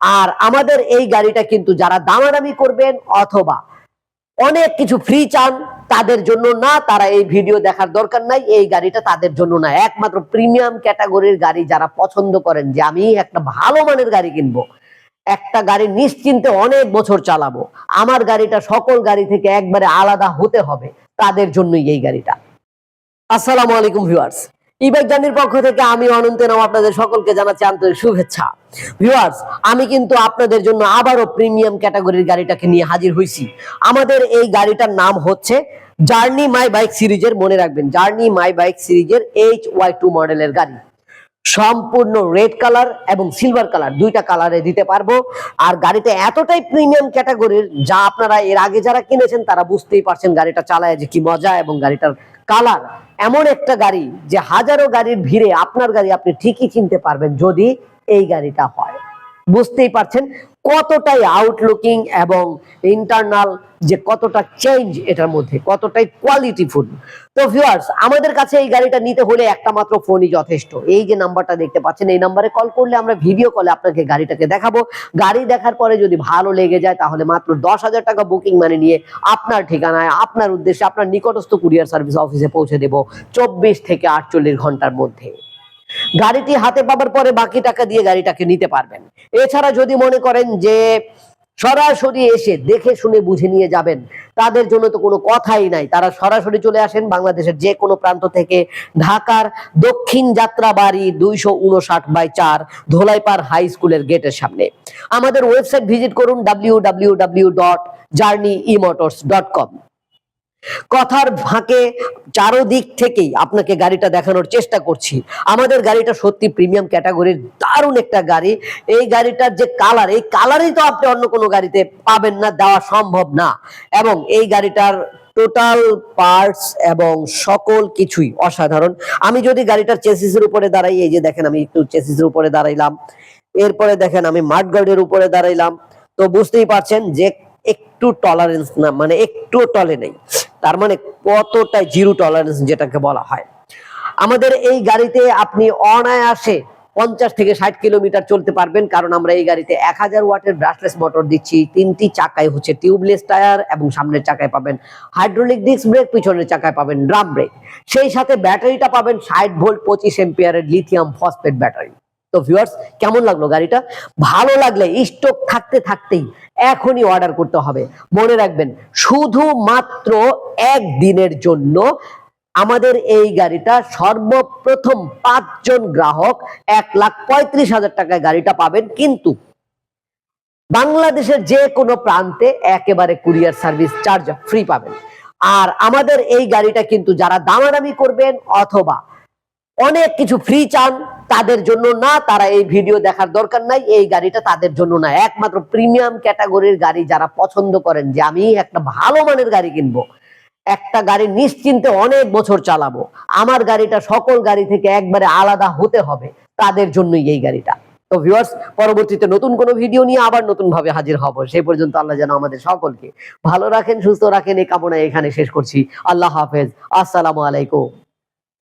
আর আমাদের এই গাড়িটা কিন্তু যারা দামাদামি করবেন অথবা অনেক কিছু ফ্রি চান, তাদের জন্য না, তারা এই ভিডিও দেখার দরকার নাই, এই গাড়িটা তাদের জন্য না। একমাত্র প্রিমিয়াম ক্যাটাগরির গাড়ি যারা পছন্দ করেন যে আমি একটা ভালো মানের গাড়ি কিনবো, একটা গাড়ি নিশ্চিন্তে অনেক বছর চালাবো, আমার গাড়িটা সকল গাড়ি থেকে একবারে আলাদা হতে হবে, তাদের জন্যই এই গাড়িটা। আসসালামু আলাইকুম ভিউয়ার্স ইবাইক পক্ষ থেকে আমি অনন্ত নাম আপনাদের সকলকে জানাচ্ছি আন্তরিক শুভেচ্ছা। ভিউয়ার্স আমি কিন্তু আপনাদের জন্য আবারও প্রিমিয়াম ক্যাটাগরির গাড়িটাকে নিয়ে হাজির হয়েছি আমাদের এই গাড়িটার নাম হচ্ছে জার্নি মাই বাইক সিরিজের মনে রাখবেন জার্নি মাই বাইক সিরিজের এইচ ওয়াই টু মডেলের গাড়ি। সম্পূর্ণ রেড কালার এবং সিলভার কালার, দুইটা কালারে দিতে পারব। আর গাড়িটা এতটাই প্রিমিয়াম ক্যাটাগরির, যা আপনারা এর আগে যারা কিনেছেন, তারা বুঝতেই পারছেন গাড়িটা চালায় যে কি মজা এবং গাড়িটার কালার, এমন একটা গাড়ি যে হাজারো গাড়ির ভিড়ে আপনার গাড়ি আপনি ঠিকই চিনতে পারবেন যদি এই গাড়িটা হয়। বুঝতেই পারছেন কতটাই আউটলুকিং এবং ইন্টারনাল যে কতটা চেঞ্জ এটার মধ্যে, কতটাই কোয়ালিটিফুল তো ভিউয়ার্স আমাদের কাছে এই গাড়িটা নিতে হলে একটা মাত্র ফোনই যথেষ্ট। এই যে নাম্বারটা দেখতে পাচ্ছেন, এই নাম্বারে কল করলে আমরা ভিডিও কলে আপনাকে গাড়িটাকে দেখাবো। গাড়ি দেখার পরে যদি ভালো লেগে যায়, তাহলে মাত্র দশ হাজার টাকা বুকিং মানে নিয়ে আপনার ঠিকানায়, আপনার উদ্দেশ্যে আপনার নিকটস্থ কুরিয়ার সার্ভিস অফিসে পৌঁছে দেব চব্বিশ থেকে আটচল্লিশ ঘণ্টার মধ্যে। গাড়িটি হাতে পাবার পরে বাকি টাকা দিয়ে গাড়িটাকে নিতে পারবেন। এছাড়া যদি মনে করেন যে সরাসরি এসে দেখে শুনে বুঝে নিয়ে যাবেন, তাদের জন্য তো কোনো কথাই নাই। তারা সরাসরি চলে আসেন বাংলাদেশের যে কোনো প্রান্ত থেকে। ঢাকার দক্ষিণ যাত্রাবাড়ি দুইশো উনষাট বাই চার ধোলাইপাড় হাই স্কুলের গেটের সামনে। আমাদের ওয়েবসাইট ভিজিট করুন W W W dot Journey eMotors dot com কথার ফাঁকে চারোদিক থেকেই আপনাকে গাড়িটা দেখানোর চেষ্টা করছি। আমাদের গাড়িটা সত্যি প্রিমিয়াম ক্যাটাগরির দারুণ একটা গাড়ি। এই গাড়িটার যে কালার এই কালারই তো আপনি অন্য কোনো গাড়িতে পাবেন না, দেওয়া সম্ভব না। এবং এই গাড়িটার টোটাল পার্টস এবং সকল কিছুই অসাধারণ। আমি যদি গাড়িটার চেসিসের উপরে দাঁড়াই, এই যে দেখেন আমি একটু চেসিসের উপরে দাঁড়াইলাম। এরপরে দেখেন আমি মাঠগার্ডের উপরে দাঁড়াইলাম। তো বুঝতেই পারছেন যে একটু টলারেন্স না মানে একটু টলে নেই। তার মানে কতটা জিরো টলারেন্স যেটাকে বলা হয়। আমাদের এই গাড়িতে আপনি অনায়াসে পঞ্চাশ থেকে ষাট কিলোমিটার চলতে পারবেন, কারণ আমরা এই গাড়িতে এক হাজার ওয়াটের ব্রাশলেস মোটর দিচ্ছি, তিনটি চাকায় হচ্ছে টিউবলেস টায়ার এবং সামনের চাকায় পাবেন হাইড্রোলিক ডিস্ক ব্রেক পিছনের চাকায় পাবেন ড্রাম ব্রেক সেই সাথে ব্যাটারিটা পাবেন ষাট ভোল্ট পঁচিশ এম্পিয়ারের লিথিয়াম ফসফেট ব্যাটারি তো ভিউয়ার্স কেমন লাগল গাড়িটা? ভালো লাগলে স্টক থাকতে থাকতেই এখনই অর্ডার করতে হবে। মনে রাখবেন, শুধুমাত্র একদিনের জন্য আমাদের এই গাড়িটা সর্বপ্রথম পাঁচজন গ্রাহক এক লাখ পঁয়ত্রিশ হাজার টাকায় গাড়িটা পাবেন। কিন্তু বাংলাদেশের যে কোনো প্রান্তে একেবারে কুরিয়ার সার্ভিস চার্জ ফ্রি পাবেন। আর আমাদের এই গাড়িটা কিন্তু যারা দামাদামি করবেন অথবা অনেক কিছু ফ্রি চান তাদের জন্য না, তারা এই ভিডিও দেখার দরকার নাই, এই গাড়িটা তাদের জন্য না। একমাত্র প্রিমিয়াম ক্যাটাগরির গাড়ি যারা পছন্দ করেন যে আমি একটা ভালো মানের গাড়ি কিনবো, একটা গাড়ি নিশ্চিন্তে অনেক বছর চালাবো, আমার গাড়িটা সকল গাড়ি থেকে একবারে আলাদা হতে হবে, তাদের জন্যই এই গাড়িটা। তো ভিউয়ার্স পরবর্তীতে নতুন কোনো ভিডিও নিয়ে আবার নতুন ভাবে হাজির হব। সেই পর্যন্ত আল্লাহ যেন আমাদের সকলকে ভালো রাখেন, সুস্থ রাখেন, এই কামনা এখানে শেষ করছি। আল্লাহ হাফেজ। আসসালামু আলাইকুম।